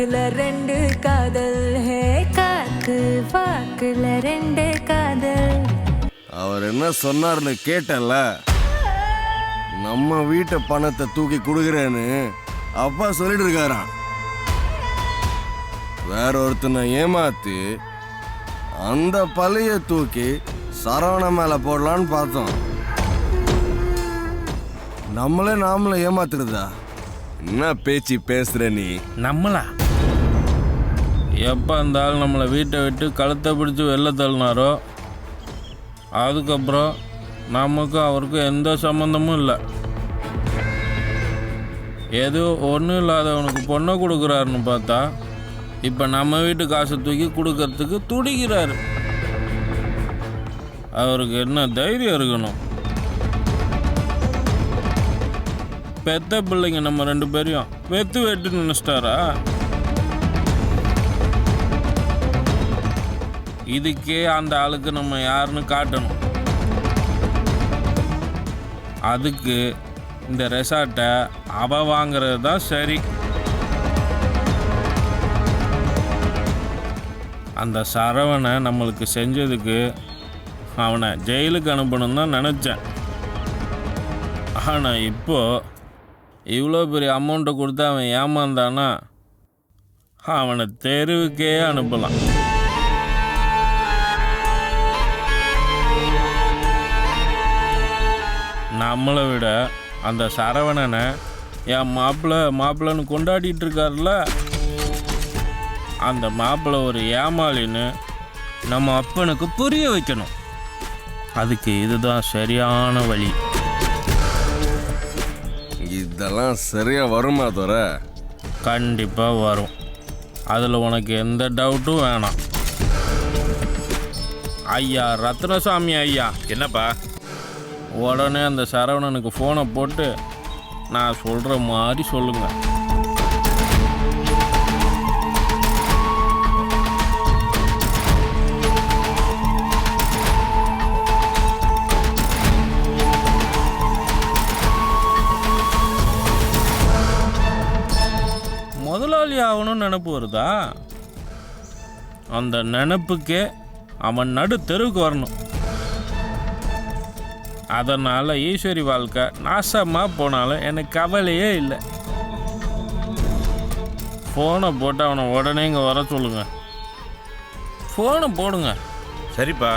வாக்குல ரெண்டு காதல். ஹே காத்து வாக்குல ரெண்டு காதல். அவர் என்ன சொன்னார்னு கேட்டல நம்ம வீட்டு பணத்தை தூக்கி கொடுக்குறேன்னு அப்பா சொல்லிட்டு இருக்காராம். வேற ஒருத்தனை ஏமாத்தி அந்த பழைய தூக்கி சரவண மேல போடலான்னு பார்த்தோம். நம்மளே நாமளே ஏமாத்துறதா? என்ன பேச்சு பேசுற நீ? நம்மளா? எப்போ அந்த ஆள் நம்மளை வீட்டை விட்டு கழுத்தை பிடிச்சி வெளில தள்ளினாரோ அதுக்கப்புறம் நமக்கும் அவருக்கும் எந்த சம்மந்தமும் இல்லை. ஏதோ ஒன்றும் இல்லாதவனுக்கு பொண்ணை கொடுக்குறாருன்னு பார்த்தா இப்போ நம்ம வீட்டு காசை தூக்கி கொடுக்கறதுக்கு துடிக்கிறாரு. அவருக்கு என்ன தைரியம் இருக்கணும்? பெத்த பிள்ளைங்க நம்ம ரெண்டு பேரையும் வெத்து வெட்டு நினச்சிட்டாரா? இதுக்கே அந்த ஆளுக்கு நம்ம யாருன்னு காட்டணும். அதுக்கு இந்த ரெசார்ட்டை அவ வாங்கிறது தான் சரி. அந்த சரவணை நம்மளுக்கு செஞ்சதுக்கு அவனை ஜெயிலுக்கு அனுப்பணும் தான் நினச்சேன். ஆனால் இப்போது இவ்வளோ பெரிய அமௌண்ட்டை கொடுத்து அவன் ஏமாந்தானா? அவனை தெருவுக்கே அனுப்பலாம். நம்மளை விட அந்த சரவணனை என் மாப்பிள்ளை மாப்பிள்ளைன்னு கொண்டாடிட்டு இருக்கார்ல அந்த மாப்பிள்ளை ஒரு ஏமாளின்னு நம்ம அப்பனுக்கு புரிய வைக்கணும். அதுக்கு இதுதான் சரியான வழி. இதெல்லாம் சரியா வருமா தோற? கண்டிப்பாக வரும். அதில் உனக்கு எந்த டவுட்டும் வேணாம். ஐயா ரத்னசாமி ஐயா என்னப்பா? உடனே அந்த சரவணனுக்கு ஃபோனை போட்டு நான் சொல்கிற மாதிரி சொல்லுங்கள் முதலாளி ஆகணும்னு நினப்பு வருதா? அந்த நினப்புக்கே அவன் நடு தெருவுக்கு வரணும். அதனால் ஈஸ்வரி வாழ்க்கை நாசமாக போனாலும் எனக்கு கவலையே இல்லை. ஃபோனை போட்டு அவனை உடனே இங்கே வர சொல்லுங்க. ஃபோனை போடுங்க. சரிப்பா.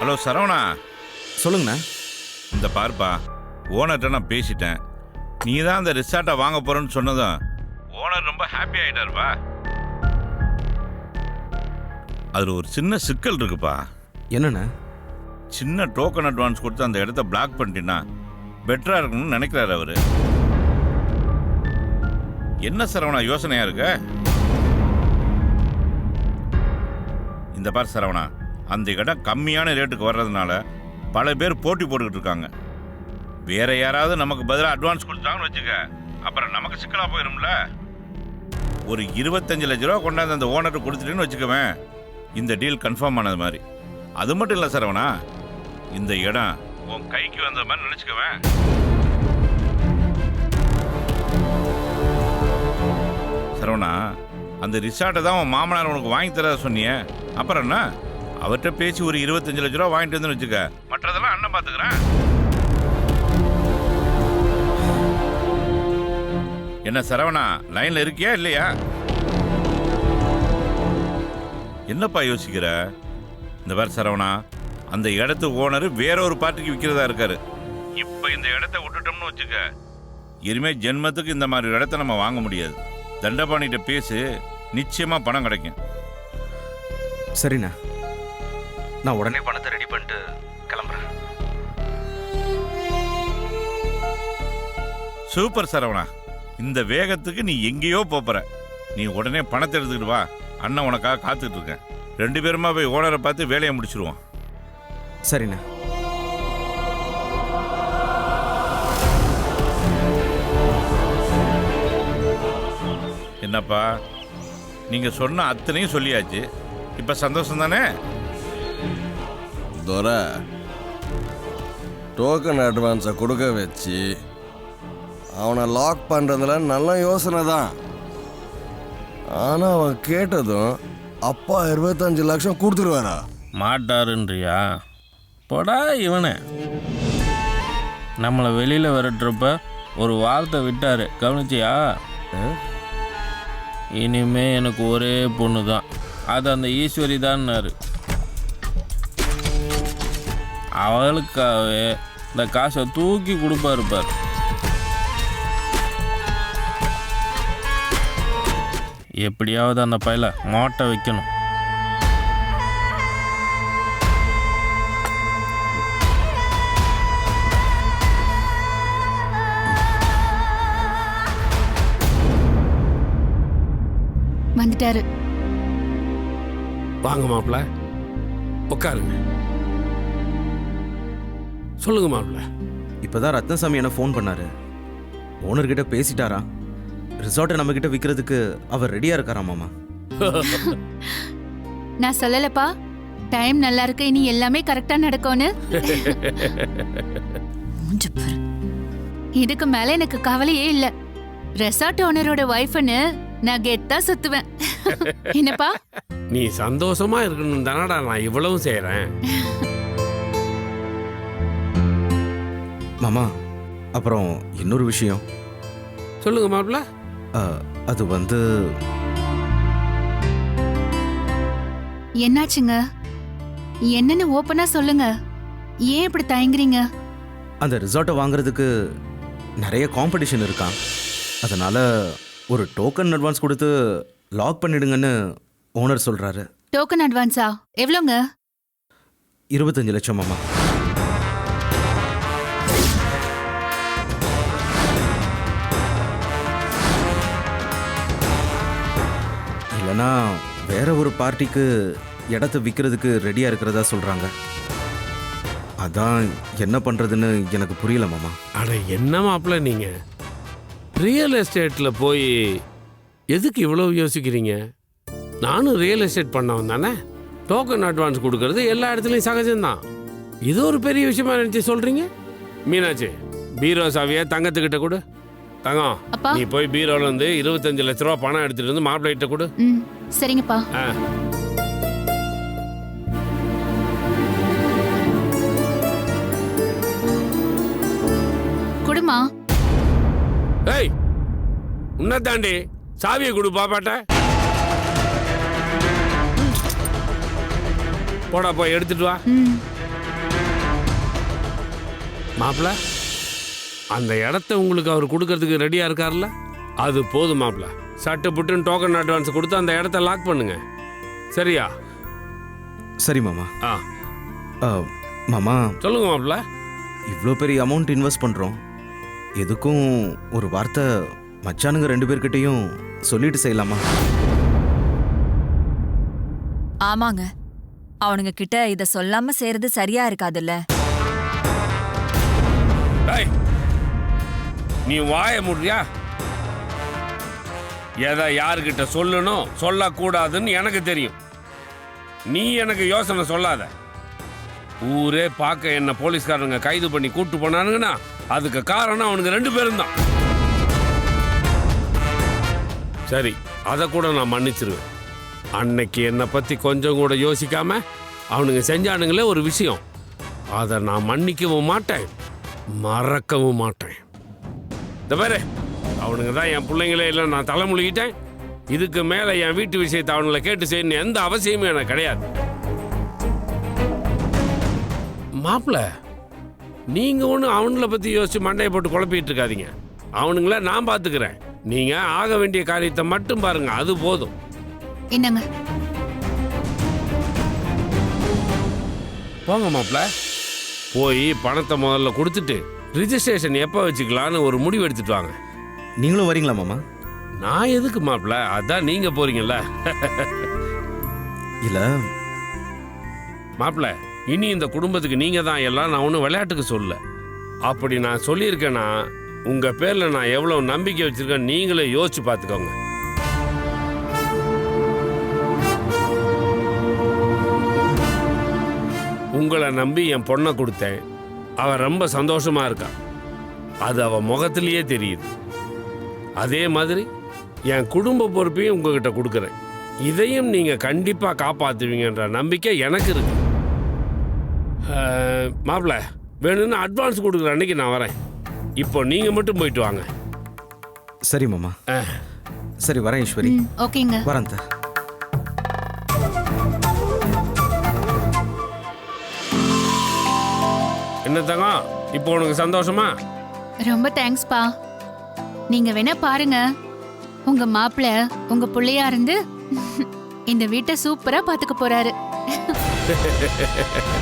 ஹலோ சரவணா. சொல்லுங்கண்ணா. இந்த பார்ப்பா ஓனர்கிட்ட நான் பேசிட்டேன். நீ தான் அந்த ரிசார்ட்டை வாங்க போறேன்னு சொன்னதும் ஓனர் ரொம்ப ஹாப்பி ஆயிட்டாருப்பா. அதில் ஒரு சின்ன சிக்கல் இருக்குப்பா. என்னண்ணா? சின்ன டோக்கன் அட்வான்ஸ் கொடுத்து அந்த இடத்த பிளாக் பண்ணிட்டீங்கன்னா பெட்டரா இருக்கணும்னு நினைக்கிறாரு அவரு. என்ன சரவணா யோசனையா இருக்க? இந்த பார் சரவணா அந்த இடம் கம்மியான ரேட்டுக்கு வர்றதுனால பல பேர் போட்டி போட்டுக்கிட்டு இருக்காங்க. வேற யாராவது நமக்கு பதிலாக அட்வான்ஸ் கொடுத்தாங்கன்னு வச்சுக்க அப்புறம் நமக்கு சிக்கலா போயிரும்ல? ஒரு இருபத்தஞ்சு லட்ச ரூபா கொண்டாந்து அந்த ஓனர்கிட்ட கொடுத்துட்டேன்னு வச்சுக்கவேன். இந்த டீல் கன்ஃபார்ம் ஆனது மாதிரி. அது மட்டும் இல்லை சரவணா இந்த இடம் உன் கைக்கு வந்த மாதிரி நினச்சிக்கவேன். சரவணா அந்த ரிசார்ட்டை தான் உன் மாமனார் உனக்கு வாங்கி தர சொன்னியே? அப்புறம் என்ன? அவர்கிட்ட பேசி ஒரு இருபத்தஞ்சு லட்ச ரூபா வாங்கிட்டு வந்து வச்சுக்க. மற்றதெல்லாம் அண்ணன் பார்த்துக்கிறேன் என்ன சரவணா லைன்ல இருக்கியா இல்லையா? என்னப்பா யோசிக்கிற? இந்த பேர் சரவணா அந்த இடத்து ஓனர் வேற ஒரு பார்ட்டிக்கு விற்கிறதா இருக்காரு. இப்போ இந்த இடத்த விட்டுட்டோம்னு வச்சுக்க இனிமே ஜென்மத்துக்கு இந்த மாதிரி இடத்த நம்ம வாங்க முடியாது. தண்டபாணிகிட்ட பேசு நிச்சயமா பணம் கிடைக்கும். சரிண்ணா. நான் உடனே பணத்தை ரெடி பண்ணிட்டு கிளம்புறேன். சூப்பர் சரவணா. இந்த வேகத்துக்கு நீ எங்கேயோ போற நீ உடனே பணத்தை எடுத்துக்கிட்டு வா. அண்ணன் உனக்காக காத்துட்டு இருக்கேன். ரெண்டு பேருமா போய் ஓனரை பார்த்து வேலையை முடிச்சிருவோம். சரிண்ணா. என்ன என்னப்பா நீங்கள் சொன்ன அத்தனையும் சொல்லியாச்சு. இப்போ சந்தோஷம் தானே துரை டோக்கன் அட்வான்ஸை கொடுக்க வச்சு அவனை லாக் பண்ணுறதுல நல்ல யோசனை தான். ஆனால் அவன் கேட்டதும் அப்பா இருபத்தஞ்சு லட்சம் கொடுத்துருவாரா? மாட்டாருன்றியா? போடா இவனை. நம்மளை வெளியில் விரட்டுறப்ப ஒரு வார்த்தை விட்டாரு. கவனிச்சியா? இனிமே எனக்கு ஒரே பொண்ணு தான் அது அந்த ஈஸ்வரி தான்னாரு. அவளுக்காகவே இந்த காசை தூக்கி கொடுப்பாரு பார். எப்படியாவது அந்த பையில மாட்ட வைக்கணும். வந்துட்டாரு. வாங்க மாப்பிள்ள. உட்காருங்க. சொல்லுங்க மாப்பிள்ள. இப்போதான் ரத்னசாமி என்ன ஃபோன் பண்ணாரு. ஓனர்கிட்ட பேசிட்டாரா? ரிசார்ட்டை நம்மக்கிட்ட விற்கிறதுக்கு அவர் ரெடியாக இருக்காரா மாமா? நான் சொல்லலப்பா. டைம் நல்லா இருக்கு இனி எல்லாமே கரெக்டா நடக்கும்னு. இதுக்கு மேல எனக்கு கவலையே இல்ல. ரெசார்ட் ஓனரோட ஒய்ஃப்னு நான் கெத்தா சுத்துவேன். என்னப்பா? நீ சந்தோஷமா இருக்கணும் தானடா நான் இவ்வளவும் செய்றேன். மாமா அப்புறம் இன்னொரு விஷயம். சொல்லுங்க மாப்பிள்ள அது வந்து என்னாச்சுங்க? என்னன்னு ஓப்பனா சொல்லுங்க. ஏன் இப்படி தயங்குறீங்க? அந்த ரிசார்ட்டை வாங்குறதுக்கு நிறைய காம்படிஷன் இருக்கான் அதனால ஒரு டோக்கன் அட்வான்ஸ் கொடுத்து லாக் பண்ணிடுங்கன்னு ஓனர் சொல்றாரு. டோக்கன் அட்வான்ஸா எவ்வளோங்க? இருபத்தஞ்சு லட்சம் மாமா ஆனால் வேற ஒரு பார்ட்டிக்கு இடத்த விற்கிறதுக்கு ரெடியாக இருக்கிறதா சொல்கிறாங்க அதான் என்ன பண்ணுறதுன்னு எனக்கு புரியல மாமா. அட என்ன மாப்பிள்ள நீங்கள் ரியல் எஸ்டேட்டில் போய் எதுக்கு இவ்வளோ யோசிக்கிறீங்க? நானும் ரியல் எஸ்டேட் பண்ணவன் தானே? டோக்கன் அட்வான்ஸ் கொடுக்கறது எல்லா இடத்துலையும் சகஜம்தான். இது ஒரு பெரிய விஷயமா நினச்சி சொல்கிறீங்க மீனாட்சி பீரோ சாவியை தங்கத்துக்கிட்ட கூட. தங்கம் அப்பா. நீ போய் பீரோல இருந்து இருபத்தஞ்சு லட்ச ரூபா பணம் எடுத்துட்டு வந்து மாப்பிள்ளைகிட்ட கொடு. ம் சரிங்கப்பா. ஆ. குடுமா. ஏய் உன்னை தாண்டி சாவியை கொடு பாப்பாட்ட. போடா போய் எடுத்துட்டு வா. ம். மாப்பிள அந்த இடத்த உங்களுக்கு அவர் கொடுக்கறதுக்கு ரெடியா இருக்கார்ல? அது போதும் மாப்பிள சட்டு புட்டுன்னு டோக்கன் அட்வான்ஸ் கொடுத்து அந்த இடத்த லாக் பண்ணுங்க. சரியா? சரி மாமா. ஆ. அஹ், மாமா. சொல்லுங்க மாப்பிள இவ்வளோ பெரிய அமௌண்ட் இன்வெஸ்ட் பண்ணுறோம் எதுக்கும் ஒரு வார்த்தை மச்சானுங்க ரெண்டு பேர்கிட்டையும் சொல்லிட்டு செய்யலாமா? ஆமாங்க. அவனுங்க கிட்ட இத சொல்லாம செய்யறது சரியா இருக்காதுல்ல. நீ வாய முடியா எதை யாருக்கிட்ட சொல்லணும் சொல்லக்கூடாதுன்னு எனக்கு தெரியும். நீ எனக்கு யோசனை சொல்லாத. ஊரே பார்க்க என்ன போலீஸ்காரங்க கைது பண்ணி கூட்டு போனானுங்கன்னா அதுக்கு காரணம் அவனுங்க ரெண்டு பேரும் தான். சரி அதை கூட நான் மன்னிச்சிருவேன். அன்னைக்கு என்னை பற்றி கொஞ்சம் கூட யோசிக்காம அவனுங்க செஞ்சானுங்களே ஒரு விஷயம். அதை நான் மன்னிக்கவும் மாட்டேன் மறக்கவும் மாட்டேன். இந்த பாரு அவனுங்க தான் என் பிள்ளைங்களே இல்லை நான் தலைமுழுகிட்டேன். இதுக்கு மேலே என் வீட்டு விஷயத்தை அவனுங்களை கேட்டு செய்யணும் எந்த அவசியமும் எனக்கு கிடையாது. மாப்பிள நீங்க ஒன்றும் அவனுங்களை பத்தி யோசிச்சு மண்டையை போட்டு குழப்பிட்டு இருக்காதீங்க. அவனுங்கள நான் பார்த்துக்கிறேன். நீங்க ஆக வேண்டிய காரியத்தை மட்டும் பாருங்க அது போதும். என்னங்க? போங்க மாப்பிள. போய் பணத்தை முதல்ல கொடுத்துட்டு ரிஜிஸ்ட்ரேஷன் எப்போ வச்சுக்கலான்னு ஒரு முடிவு எடுத்துட்டு வாங்க. நீங்களும் வரீங்களா மாமா? நான் எதுக்கு மாப்பிள அதான் நீங்கள் போறீங்கல்ல. இல்லை. மாப்பிள இனி இந்த குடும்பத்துக்கு நீங்கள் தான் எல்லாம் நான் ஒன்றும் விளையாட்டுக்கு சொல்லல. அப்படி நான் சொல்லியிருக்கேன்னா உங்கள் பேரில் நான் எவ்வளோ நம்பிக்கை வச்சுருக்கேன் நீங்களே யோசிச்சு பார்த்துக்கோங்க. உங்களை நம்பி என் பொண்ணை கொடுத்தேன். அவன் ரொம்ப சந்தோஷமா இருக்கான் அது அவன் முகத்திலேயே தெரியுது. அதே மாதிரி என் குடும்ப பொறுப்பையும் உங்ககிட்ட கொடுக்குறேன். இதையும் நீங்கள் கண்டிப்பாக காப்பாற்றுவீங்கன்ற நம்பிக்கை எனக்கு இருக்கு. மாப்பிள்ள வேணும்னு அட்வான்ஸ் கொடுக்குற அன்னைக்கு நான் வரேன். இப்போ நீங்கள் மட்டும் போயிட்டு வாங்க. சரி மாமா. சரி வரேன் ஈஸ்வரி. ஓகேங்க. வரேன் தா என்ன தங்கம்? இப்போ உனக்கு சந்தோஷமா? ரொம்ப தேங்க்ஸ்ப்பா நீங்க வேணா பாருங்க. உங்க மாப்பிள்ள உங்க புள்ளையா இருந்து இந்த வீட்டை சூப்பரா பாத்துக்க போறாரு.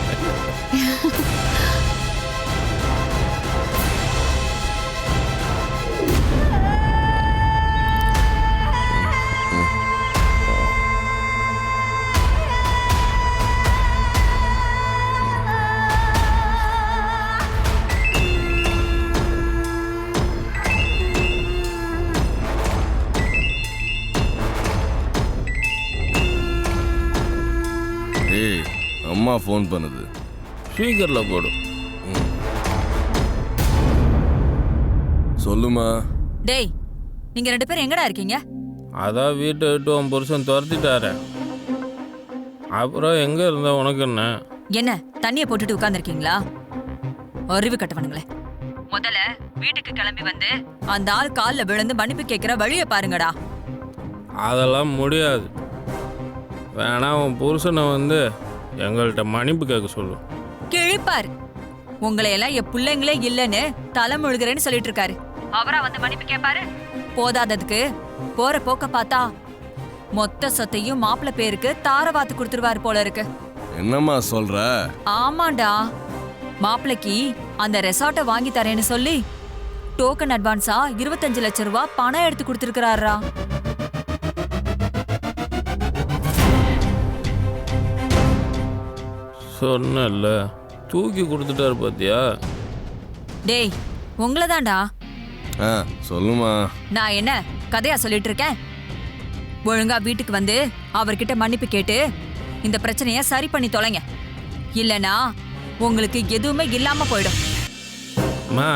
ஏய் அம்மா ஃபோன் பண்ணுது. ஸ்பீக்கரில் போடு. சொல்லுமா. டேய் நீங்க ரெண்டு பேரும் எங்கடா இருக்கீங்க? அதான் வீட்டை விட்டு உன் புருஷன் துரத்திட்டாரு. அப்புறம் எங்கே இருந்த உனக்கு என்ன? என்ன தண்ணிய போட்டுட்டு உட்கார்ந்திருக்கீங்களா? அறிவு கட்டவனுங்களே. முதல்ல வீட்டுக்கு கிளம்பி வந்து அந்த ஆள் கால்ல விழுந்து மன்னிப்பு கேட்கிற வழிய பாருங்கடா. அதெல்லாம் முடியாது. வேணா உன் புருஷனை வந்து எங்கள்கிட்ட மன்னிப்பு கேட்க சொல்லு. கிழிப்பாரு உங்களை எல்லாம் என் பிள்ளைங்களே இல்லைன்னு தலை முழுகிறேன்னு சொல்லிட்டு இருக்காரு அவரா வந்து மன்னிப்பு கேட்பாரு போதாததுக்கு போற போக்க பார்த்தா மொத்த சொத்தையும் மாப்பிள்ளை பேருக்கு தாரவாத்து கொடுத்துருவாரு போல இருக்கு. என்னம்மா சொல்ற? ஆமாண்டா. மாப்பிளைக்கு அந்த ரெசார்ட்டை வாங்கி தரேன்னு சொல்லி டோக்கன் அட்வான்ஸா இருபத்தஞ்சு லட்சம் ரூபாய் பணம் எடுத்து கொடுத்துருக்காரா சொன்னல தூக்கி கொடுத்துட்டாரு பாத்தியா? டேய் உங்களதான்டா. ஆ சொல்லுமா. நான் என்ன கதையா சொல்லிட்டு இருக்கேன் ஒழுங்கா வீட்டுக்கு வந்து அவர்கிட்ட மன்னிப்பு கேட்டு இந்த பிரச்சனைய சரி பண்ணி தொலைங்க. இல்லனா உங்களுக்கு எதுவுமே இல்லாம போயிடும். அம்மா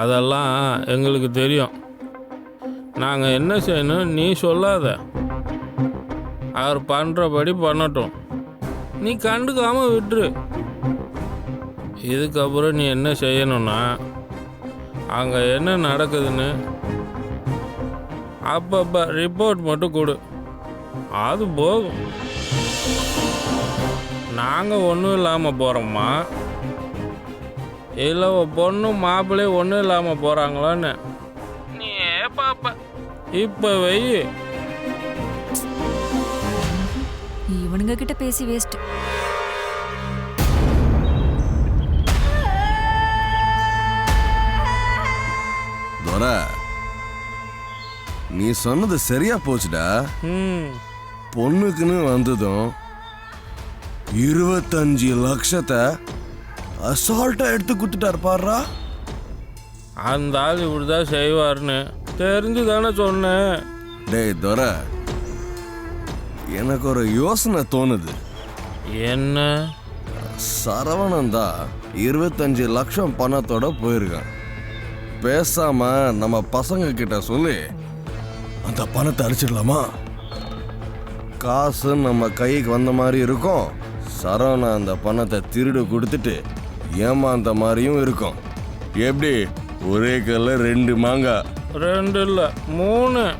அதெல்லாம் எங்களுக்கு தெரியும். நாங்கள் என்ன செய்யணும் நீ சொல்லாத. அவர் பண்ணுறபடி பண்ணட்டும். நீ கண்டுக்காம விட்டுரு. இதுக்கப்புறம் நீ என்ன செய்யணும்னா அங்கே என்ன நடக்குதுன்னு அப்பப்போ ரிப்போர்ட் மட்டும் கொடு. அது போகும் நாங்கள் ஒன்றும் இல்லாமல் போகிறோம்மா இல்லை பொண்ணும் மாப்பிள்ளையும் ஒன்றும் இல்லாமல் போகிறாங்களான்னு நீ பாப்ப இப்போ வை இவனுங்க கிட்ட பேசி வேஸ்ட் துர நீ சொன்னது சரியா போச்சுடா. பொண்ணுக்குன்னு வந்ததும் இருபத்தஞ்சு லட்சத்தை அசால்ட்டா எடுத்து கொடுத்துட்டாரு பாருடா. அந்த ஆள் இப்படி தான் செய்வார்னு தெரிஞ்சு தானே சொன்னேன். டேய் துர. எனக்கு ஒரு யோசனை தோணுது. என்ன? சரவணன் தான் இருபத்தஞ்சு லட்சம் பணத்தோட போயிருக்கான். பேசாம நம்ம பசங்க கிட்ட சொல்லி அந்த பணத்தை அடிச்சிடலாமா காசு நம்ம கைக்கு வந்த மாதிரி இருக்கும். சரவணன் அந்த பணத்தை திருடு கொடுத்துட்டு ஏமாந்த மாதிரியும் இருக்கும். எப்படி? ஒரே கல்ல ரெண்டு மாங்காய் ரெண்டு இல்லை மூணு.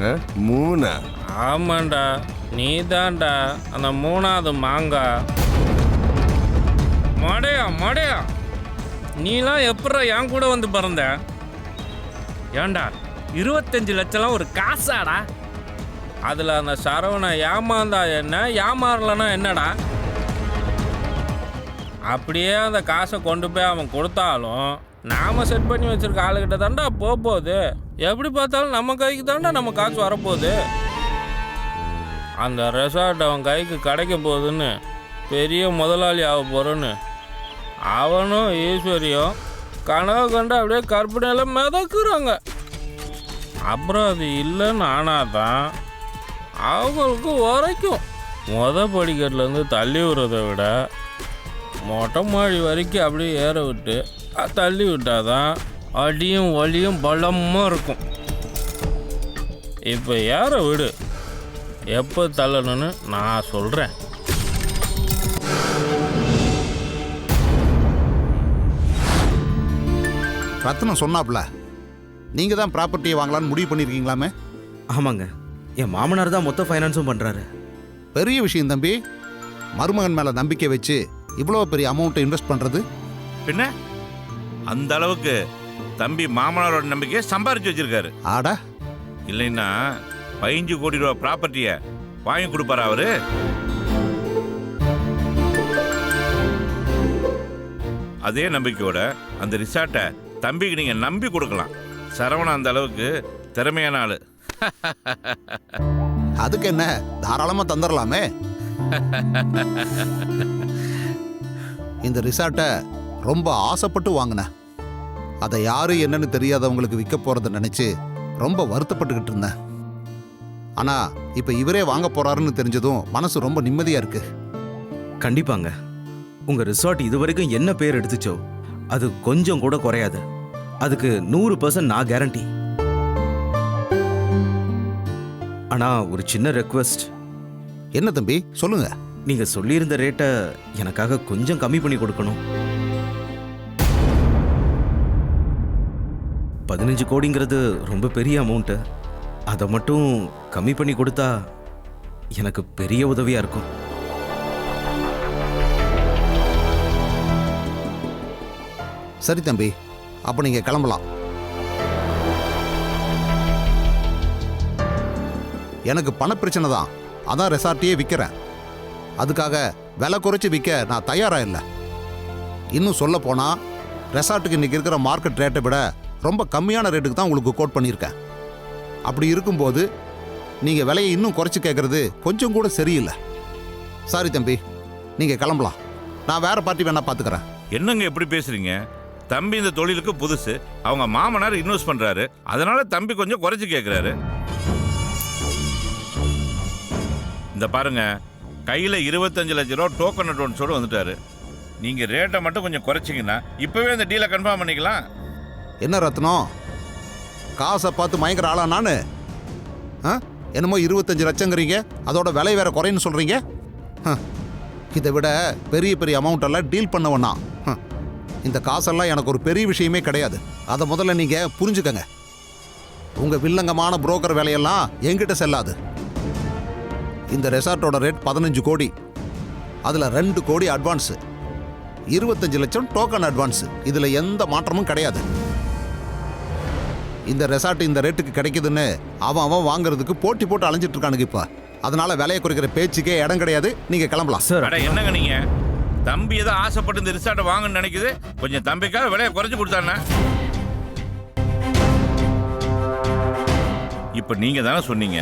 ஆ? மூணா? ஆமாண்டா நீ தான்டா அந்த மூணாவது மாங்காய் மடையா மடையா. நீலாம் எப்படா என் கூட வந்து பிறந்த? ஏன்டா இருபத்தஞ்சு லட்சம்லாம் ஒரு காசாடா? அதில் அந்த சரவணை ஏமாந்தா என்ன ஏமாறலன்னா என்னடா? அப்படியே அந்த காசை கொண்டு போய் அவன் கொடுத்தாலும் நாம் செட் பண்ணி வச்சுருக்க ஆளுகிட்ட தாண்டா போக போகுது எப்படி பார்த்தாலும் நம்ம கைக்கு தாண்டா நம்ம காசு வரப்போகுது. அந்த ரெசார்ட் அவன் கைக்கு கிடைக்க போகுதுன்னு பெரிய முதலாளி ஆக போகிறோன்னு அவனும் ஈஸ்வரியும் கனவு கண்டு அப்படியே கற்பனையில் மிதக்குறாங்க. அப்புறம் அது இல்லைன்னு தான் அவங்களுக்கு உரைக்கும். மொத படிக்கட்டுலேருந்து தள்ளி விடுறதை விட மொட்டை மாடி வரைக்கும் அப்படியே ஏற விட்டு தள்ளி விட்டால் தான் அடியும் வலியும் பலமாக இருக்கும். இப்போ ஏற விடு. எப்போ தள்ளணும்னு நான் சொல்கிறேன் ரத்னம் சொன்னாப்ல. நீங்கள் தான் ப்ராப்பர்ட்டியை வாங்கலான்னு முடிவு பண்ணியிருக்கீங்களாமே ஆமாங்க. என் மாமனார் தான் மொத்த ஃபைனான்ஸும் பண்ணுறாரு பெரிய விஷயம் தம்பி. மருமகன் மேலே நம்பிக்கை வச்சு இவ்வளோ பெரிய அமௌண்ட்டை இன்வெஸ்ட் பண்ணுறது பின்ன? அந்த அளவுக்கு தம்பி மாமனாரோட நம்பிக்கையை சம்பாரிச்சு வச்சிருக்காரு. ஆடா. இல்லைன்னா பதினஞ்சு கோடி ரூபா ப்ராப்பர்ட்டியை வாங்கி கொடுப்பாரா அவரு? அதே நம்பிக்கையோட அந்த ரிசார்ட்டை தம்பிக்கு நீங்க நம்பி கொடுக்கலாம். சரவணன் அந்த அளவுக்கு திறமையான ஆளு. அதுக்கு என்ன? தாராளமாக தந்துடலாமே இந்த ரிசார்ட்டை ரொம்ப ஆசைப்பட்டு வாங்கினேன். அதை யாரு என்னன்னு தெரியாதவங்களுக்கு விற்க போறதை நினைச்சு ரொம்ப வருத்தப்பட்டுக்கிட்டு இருந்தேன். ஆனா இப்ப இவரே வாங்க போறாருன்னு தெரிஞ்சதும் மனசு ரொம்ப நிம்மதியா இருக்கு. கண்டிப்பாங்க. உங்க ரிசார்ட் இது வரைக்கும் என்ன பேர் எடுத்துச்சோ அது கொஞ்சம் கூட குறையாது. அதுக்கு நூறு பர்சன்ட் நான் கேரண்டி ஆனா ஒரு சின்ன ரெக்வெஸ்ட் என்ன தம்பி? சொல்லுங்க. நீங்க சொல்லியிருந்த ரேட்டை எனக்காக கொஞ்சம் கம்மி பண்ணி கொடுக்கணும். பதினஞ்சு கோடிங்கிறது ரொம்ப பெரிய அமௌண்ட்டு அதை மட்டும் கம்மி பண்ணி கொடுத்தா எனக்கு பெரிய உதவியா இருக்கும். சரி தம்பி அப்போ நீங்கள் கிளம்பலாம். எனக்கு பணப்பிரச்சனை தான். அதான் ரெசார்ட்டையே விற்கிறேன் அதுக்காக விலை குறைச்சி விற்க நான் தயாராக இல்லை. இன்னும் சொல்ல போனால் ரெசார்ட்டுக்கு இன்றைக்கி இருக்கிற மார்க்கெட் ரேட்டை விட ரொம்ப கம்மியான ரேட்டுக்கு தான் உங்களுக்கு கோட் பண்ணியிருக்கேன். அப்படி இருக்கும்போது நீங்கள் விலையை இன்னும் குறைச்சி கேட்குறது கொஞ்சம் கூட சரியில்லை. சாரி தம்பி நீங்கள் கிளம்பலாம். நான் வேறு பார்ட்டி வேணால் பார்த்துக்கிறேன் என்னங்க எப்படி பேசுகிறீங்க தம்பி இந்த தொழிலுக்கு புதுசு. அவங்க மாமனார் இன்வெஸ்ட் பண்றாரு. அதனால தம்பி கொஞ்சம் குறைச்சு கேட்கிறாரு இந்த பாருங்க கையில் இருபத்தஞ்சு லட்ச ரூபா டோக்கன் அட்வான்ஸோடு வந்துட்டாரு. நீங்கள் ரேட்டை மட்டும் கொஞ்சம் குறைச்சிங்கன்னா இப்போவே இந்த டீலை கன்ஃபார்ம் பண்ணிக்கலாம். என்ன ரத்னம்? காசை பார்த்து மயங்கிற ஆளா நான்? ஆ? என்னமோ இருபத்தஞ்சு லட்சங்கிறீங்க. அதோட விலை வேற குறைன்னு சொல்கிறீங்க இதை விட பெரிய பெரிய அமௌண்ட் எல்லாம் டீல் பண்ணவனா இந்த காசெல்லாம் எனக்கு ஒரு பெரிய விஷயமே கிடையாது. அதை முதல்ல நீங்கள் புரிஞ்சுக்கங்க. உங்கள் வில்லங்கமான புரோக்கர் வேலையெல்லாம் என்கிட்ட செல்லாது. இந்த ரெசார்ட்டோட ரேட் பதினஞ்சு கோடி. அதில் ரெண்டு கோடி அட்வான்ஸு இருபத்தஞ்சு லட்சம் டோக்கன் அட்வான்ஸ் இதில் எந்த மாற்றமும் கிடையாது. இந்த ரெசார்ட் இந்த ரேட்டுக்கு கிடைக்குதுன்னு அவன் அவன் வாங்குறதுக்கு போட்டி போட்டு அலைஞ்சிட்டு இருக்கானுங்க இப்போ. அதனால விலையை குறைக்கிற பேச்சுக்கே இடம் கிடையாது. நீங்க கிளம்பலாம். சார் அட என்னங்க நீங்க? தம்பி ஏதோ ஆசைப்பட்டு இந்த ரிசார்ட்டை வாங்கன்னு நினைக்குது. கொஞ்சம் தம்பிக்காக விலையை குறைச்சி கொடுத்தானே இப்போ நீங்கள் தானே சொன்னீங்க.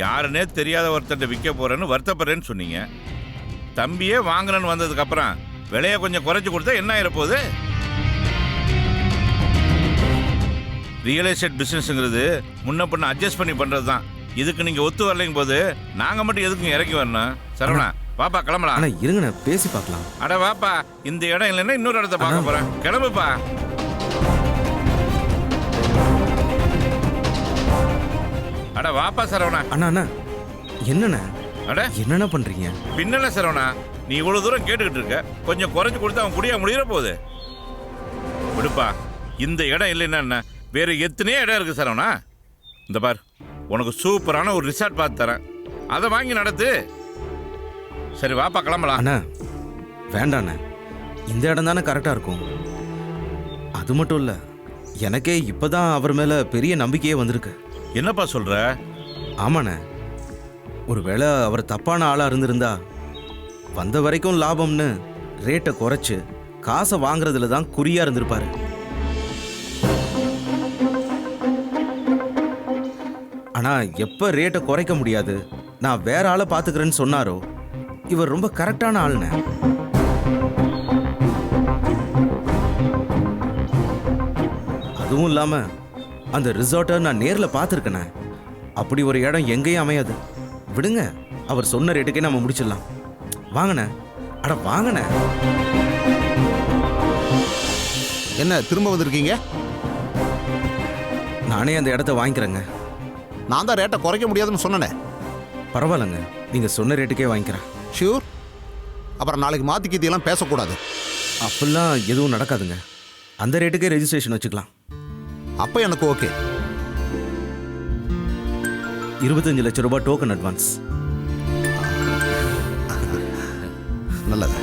யாருன்னே தெரியாத ஒருத்தர்கிட்ட விற்க போகிறேன்னு வருத்தப்படுறேன்னு சொன்னீங்க. தம்பியே வாங்குறேன்னு வந்ததுக்கப்புறம் விலையை கொஞ்சம் குறைச்சி கொடுத்தா என்ன ஆயிரப்போகுது? ரியல் எஸ்டேட் பிஸ்னஸ்ங்கிறது முன்ன பின்ன அட்ஜஸ்ட் பண்ணி பண்ணுறது தான் இதுக்கு நீங்கள் ஒத்து வரலைங்க போது நாங்கள் மட்டும் எதுக்கும் இறக்கி வரணும். சரவணா வாப்பா கிளம்பலாம். ஆனா இருங்கண்ணே பேசி பார்க்கலாம். அட வாப்பா இந்த இடம் இல்லைன்னா இன்னொரு இடத்த பார்க்க போறேன். கிளம்புப்பா. அட வாப்பா சரவணா. அண்ணா அண்ணா என்னண்ணே? அட. என்னண்ணா பண்றீங்க? பின்னல சரவணா நீ இவ்வளவு தூரம் கேட்டுக்கிட்டு இருக்க. கொஞ்சம் குறைச்சு கொடுத்து அவன் குடியா முடியிற போகுது. விடுப்பா இந்த இடம் இல்லைன்னா என்ன? வேற எத்தனையோ இடம் இருக்கு சரவணா. இந்த பார் உனக்கு சூப்பரான ஒரு ரிசார்ட் பார்த்து தரேன். அதை வாங்கி நடத்து. சரி வாப்பா கிளம்பலாம். அண்ணா வேண்டாண்ணே. இந்த இடம் தானே கரெக்டாக இருக்கும். அது மட்டும் இல்லை எனக்கே இப்போதான் அவர் மேலே பெரிய நம்பிக்கையே வந்திருக்கு. என்னப்பா சொல்ற? ஆமாண்ணே. ஒருவேளை அவர் தப்பான ஆளாக இருந்திருந்தா வந்த வரைக்கும் லாபம்னு ரேட்டை குறைச்சு காசை வாங்குறதுல தான் குறியா இருந்திருப்பாரு. ஆனா எப்ப ரேட்டை குறைக்க முடியாது? நான் வேற ஆளை பாத்துக்கிறேன்னு சொன்னாரோ? இவர் ரொம்ப கரெக்டான ஆளுண்ணே அதுவும் இல்லாம அந்த ரிசார்ட்டை நான் நேர்ல பார்த்துருக்கேனே. அப்படி ஒரு இடம் எங்கேயும் அமையாது. விடுங்க அவர் சொன்ன ரேட்டுக்கே நம்ம முடிச்சிடலாம். வாங்கண்ணே. அட வாங்கண்ணே. என்ன திரும்ப வந்திருக்கீங்க? நானே அந்த இடத்த வாங்கிக்கிறேங்க. நான் தான் ரேட்டை குறைக்க முடியாதுன்னு சொன்னனே. பரவாயில்லைங்க. நீங்கள் சொன்ன ரேட்டுக்கே வாங்கிக்கிறேன். ஷியூர் அப்புறம் நாளைக்கு மாற்றி கீத்தியெல்லாம் பேசக்கூடாது. அப்படிலாம் எதுவும் நடக்காதுங்க. அந்த ரேட்டுக்கே ரெஜிஸ்ட்ரேஷன் வச்சுக்கலாம். அப்போ எனக்கு ஓகே இருபத்தஞ்சு லட்ச ரூபாய் டோக்கன் அட்வான்ஸ் நல்லது.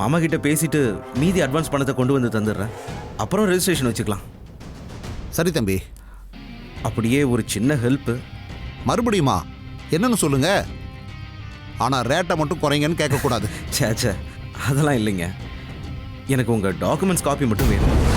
மாமா கிட்ட பேசிட்டு மீதி அட்வான்ஸ் பணத்தை கொண்டு வந்து தந்துடுறேன். அப்புறம் ரெஜிஸ்ட்ரேஷன் வச்சுக்கலாம். சரி தம்பி. அப்படியே ஒரு சின்ன ஹெல்ப்பு மறுபடியுமா? என்னன்னு சொல்லுங்க. ஆனால் ரேட்டை மட்டும் குறைங்கன்னு கேட்கக்கூடாது. சே சே அதெல்லாம் இல்லைங்க. எனக்கு உங்கள் டாக்குமெண்ட்ஸ் காப்பி மட்டும் வேணும்.